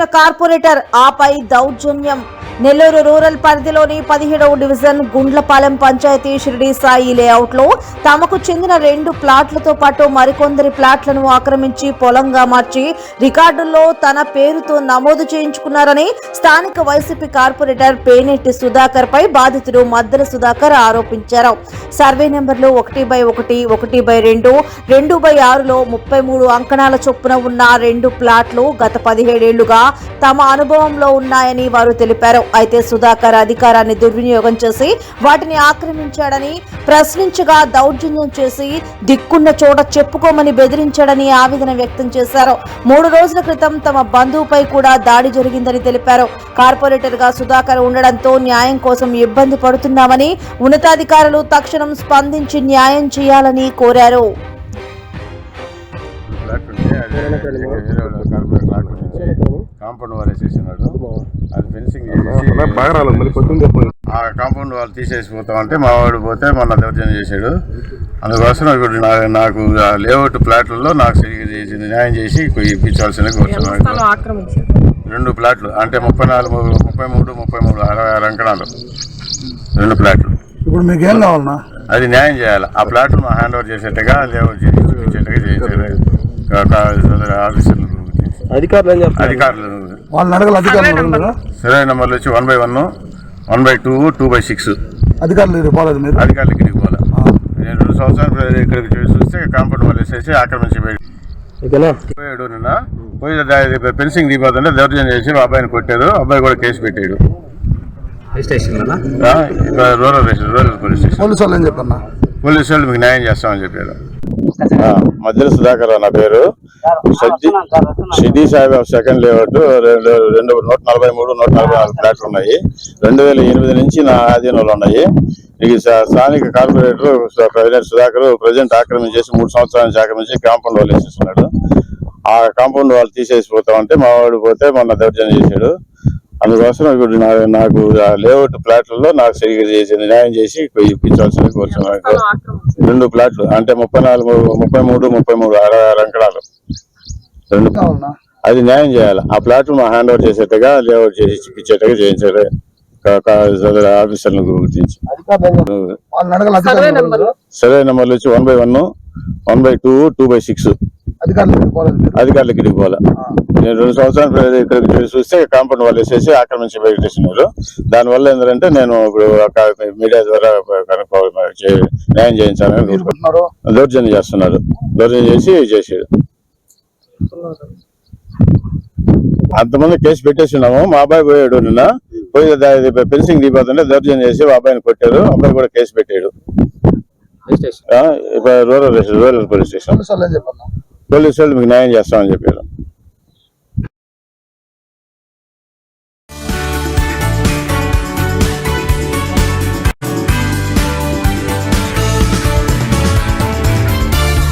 చేసిన కార్పొరేటర్ ఆపై దౌర్జన్యం. నెల్లూరు రూరల్ పరిధిలోని పదిహేడవ డివిజన్ గుండ్లపాలెం పంచాయతీ షిరిడి సాయి లేఅవుట్లో తమకు చెందిన రెండు ప్లాట్లతో పాటు మరికొందరి ప్లాట్లను ఆక్రమించి పొలంగా మార్చి రికార్డుల్లో తన పేరుతో నమోదు చేయించుకున్నారని స్థానిక వైసీపీ కార్పొరేటర్ పేనెట్టి సుధాకర్ పై బాధితుడు మద్దల సుధాకర్ ఆరోపించారు. సర్వే నెంబర్లు ఒకటి బై ఒకటి ఒకటి బై రెండు రెండు బై ఆరులో ముప్పై మూడు అంకణాల చొప్పున ఉన్న రెండు ప్లాట్లు గత పదిహేడేళ్ళుగా తమ అనుభవంలో ఉన్నాయని వారు తెలిపారు. అయితే సుధాకర్ అధికారాన్ని దుర్వినియోగం చేసి వాటిని ఆక్రమించాడని ప్రశ్నించగా దౌర్జన్యం చేసి దిక్కున్న చోట చెప్పుకోమని బెదిరించాడని ఆవేదన వ్యక్తం చేశారు. మూడు రోజుల క్రితం తమ బంధువుపై కూడా దాడి జరిగిందని తెలిపారు. కార్పొరేటర్గా సుధాకర్ ఉండడంతో న్యాయం కోసం ఇబ్బంది పడుతున్నామని ఉన్నతాధికారులు తక్షణం స్పందించి న్యాయం చేయాలని కోరారు. కాంపౌండ్ వాల్ వేసేసినాడు అది ఫెన్సింగ్ ఆ కాంపౌండ్ వాల్ తీసేసి పోతామంటే మా వాడు పోతే మొన్న దౌర్జన్యం చేశాడు. అందుకోసం ఇప్పుడు నాకు లేఅవుట్ ప్లాట్లలో నాకు న్యాయం చేసి ఇప్పించాల్సిన రెండు ప్లాట్లు అంటే ముప్పై నాలుగు ముప్పై మూడు ముప్పై మూడు అరవై ఆరు అంకణాలు రెండు ప్లాట్లు. ఇప్పుడు మీకు ఏం కావాలన్నా? అది న్యాయం చేయాలి. ఆ ప్లాట్ మా హ్యాండ్ ఓవర్ చేసేట్టుగా లేఅవుట్ చేసి ఇప్పించేట్టుగా చేయించారు ఆఫీసర్లు. అధికారులు ఏం చెప్తారు అధికారులు. వాళ్ళని అడగల అధికారులు అడగలేదా? సరైన నెంబర్లు వచ్చి one by one one by two two by six. అధికారులు ఇది పోలేదు మీరు? అధికారులకి ఇక్కడికి పోవాలి నేను రెండు సంవత్సరాలు ఇక్కడికి చూసి చూస్తే కాంపౌండ్ వాళ్ళు వేసేసి ఆక్రమించి పోయి- ఓకేనా? పోయాడు నిన్న. పోయి దా- ఫెన్సింగ్ దిగిపోతుంటే దౌర్జన్యం చేసి మా అబ్బాయిని కొట్టారు. అబ్బాయి కూడా కేసు పెట్టాడు. ఆ, ఇక్కడ rural station rural police station. Police వాళ్ళు ఏం చెప్పన్నా పోలీసు వాళ్ళు మీకు న్యాయం చేస్తామని చెప్పారు. మధ్యల సుధాకర్ నా పేరు. సజ్జి సిద్ధి సాయిబాబు సెకండ్ లేఅవుట్ రెండు రెండు నూట నలభై మూడు నూట నలభై నాలుగు ఫ్లాట్లు ఉన్నాయి. రెండు వేల ఎనిమిది నుంచి నా ఆధీనంలో ఉన్నాయి. ఇది స్థానిక కార్పొరేటర్ ప్రెసిడెంట్ సుధాకర్ ప్రజెంట్ ఆక్రమించేసి మూడు సంవత్సరాల నుంచి ఆక్రమించి కాంపౌండ్ వాళ్ళు వేసేస్తున్నాడు. ఆ కాంపౌండ్ వాళ్ళు తీసేసి పోతామంటే మా వాడు పోతే మొన్న దౌర్జన్యం చేశాడు. అందుకోసం ఇప్పుడు నాకు ఆ లేఅవుట్ ప్లాట్లలో నాకు సరిగ్గా చేసి న్యాయం చేసి ఇప్పించాల్సింది కోరుతున్నాను. రెండు ప్లాట్లు అంటే ముప్పై నాలుగు ముప్పై మూడు ముప్పై మూడు అరవై ఆరు అంకణాలు. రెండు. అది న్యాయం చేయాలి. ఆ ప్లాట్ మా హ్యాండ్ ఓవర్ చేసేట్టుగా లేఅవుట్ చేసి ఇప్పించేట్టుగా చేయించారు ఆఫీసర్లను గుర్తించి. వాళ్ళని అడగల అధికారులు అడగలేదా? సరే నెంబర్లు వచ్చి one by one one by two two by six అధికారులు అధికారులకి ఇక్కడికి పోవాలి. నేను రెండు సంవత్సరాలు ఇక్కడికి చూసి చూస్తే కాంపౌండ్ వాళ్ళు వేసేసి ఆక్రమించి పెట్టేసినారు దానివల్ల ఏంటంటే నేను ఇప్పుడు మీడియా ద్వారా న్యాయం చేయించాలని దౌర్జన్యం చేస్తున్నారు. దౌర్జన్యం చేసి చేసాడు అంతమంది కేసు పెట్టేసినాము మా అబ్బాయి పోయాడు నిన్న. పోయి ఫెన్సింగ్ దిగిపోతుంటే దౌర్జన్యం చేసి మా అబ్బాయిని కొట్టారు. అబ్బాయి కూడా కేసు పెట్టాడు. Rural rural police station. Police వాళ్ళు మీకు న్యాయం చేస్తామని చెప్పారు.